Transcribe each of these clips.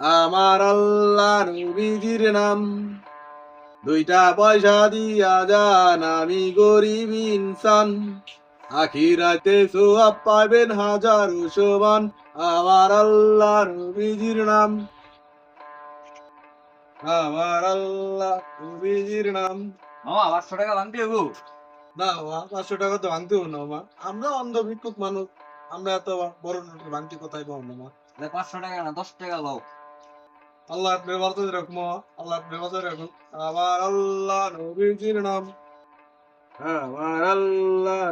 আমার আল্লাহ নবীজির নাম। দুইটা পয়সা দিয়া যান আমি গরিব ইনসান। আখিরাতে সোয়াব পাবেন হাজার সমান আমার আল্লাহ নবীজির নাম। আমার আল্লাহ নবীজির নাম। মামা পাঁচশো টাকা ভাঙতে হব? না বাবা পাঁচশো টাকা তো ভাঙতে হবে না মা। আমরা অন্ধ ভিক্ষুক মানুষ আমরা এত বড় নোট ভাঙতে কোথায় পাবো না মা? পাঁচশো টাকা না দশ টাকা দাও আল্লাহ আপনি আল্লাহ আল্লাহ আমার আল্লাহ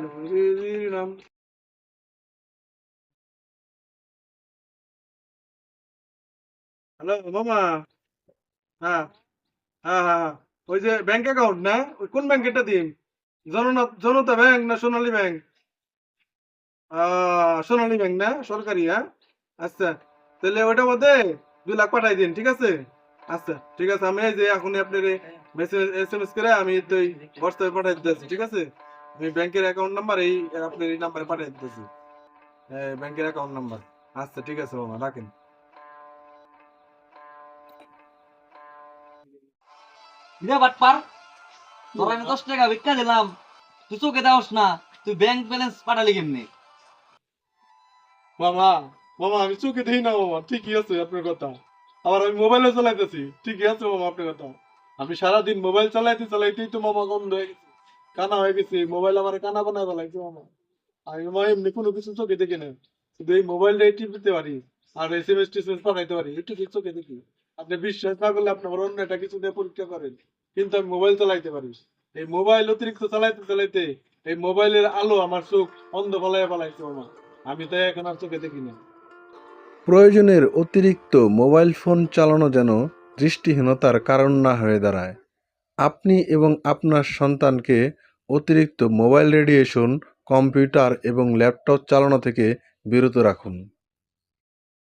হ্যালো মামা। হ্যাঁ হ্যাঁ হ্যাঁ ওই যে ব্যাংক অ্যাকাউন্ট না? ওই কোন ব্যাংক এটা দিন জননা, জনতা ব্যাংক না সোনালী ব্যাংক সোনালী ব্যাংক না? সরকারি হ্যাঁ? আচ্ছা তাহলে ওইটার মধ্যে দুই লাখ পাঠাই দিন ঠিক আছে? আচ্ছা ঠিক আছে আমি এই যে এখন আপনার এস এম এস করে আমি তো হোয়াটসঅ্যাপে পাঠাই দিতেছি ঠিক আছে? আমি ব্যাংকের অ্যাকাউন্ট নাম্বার এই আপনার এই নাম্বারে পাঠিয়ে দিতেছি। ব্যাংকের অ্যাকাউন্ট নাম্বার আচ্ছা ঠিক আছে মামা রাখেন। তোর আমি দশ টাকা ভিক্ষা দিলাম। তুই চোখে দেওস না তুই ব্যাংক ব্যালেন্স পাঠালি কেমনি? মামা মামা, আমি চোখে দেখি না মামা, ঠিকই আছে আপনার কথা। আবার আমি মোবাইলে চালাইতেছি, ঠিকই আছে মামা আপনার কথা। আমি সারাদিন মোবাইল চালাইতে চালাইতেই তো মামা গন্ধ হয়ে গেছে, কানা হয়ে গেছে মোবাইল আমার কানা বানায় ফেলাইছে মামা। আমি মামা, এমনি কোনো কিছু চোখে দেখি না। শুধু এই মোবাইলটা টিপতে পারি, আর এস এম এস টিসএমএস পাঠাইতে পারি এটুকু চোখে দেখি। আপনি বিশ্বাস না করলে আপনি আমার অন্য একটা কিছু দিয়ে পরীক্ষা করেন, কিন্তু আমি মোবাইল চালাইতে পারি। এই মোবাইল অতিরিক্ত চালাইতে চালাইতে এই মোবাইলের আলো আমার চোখ অন্ধ ফলাইয়া ফেলাইছে মামা। আমি তাই এখন আর চোখে দেখি না। প্রয়োজনের অতিরিক্ত মোবাইল ফোন চালানো যেন দৃষ্টিহীনতার কারণ না হয়ে দাঁড়ায়। আপনি এবং আপনার সন্তানকে অতিরিক্ত মোবাইল রেডিয়েশন, কম্পিউটার এবং ল্যাপটপ চালানো থেকে বিরত রাখুন।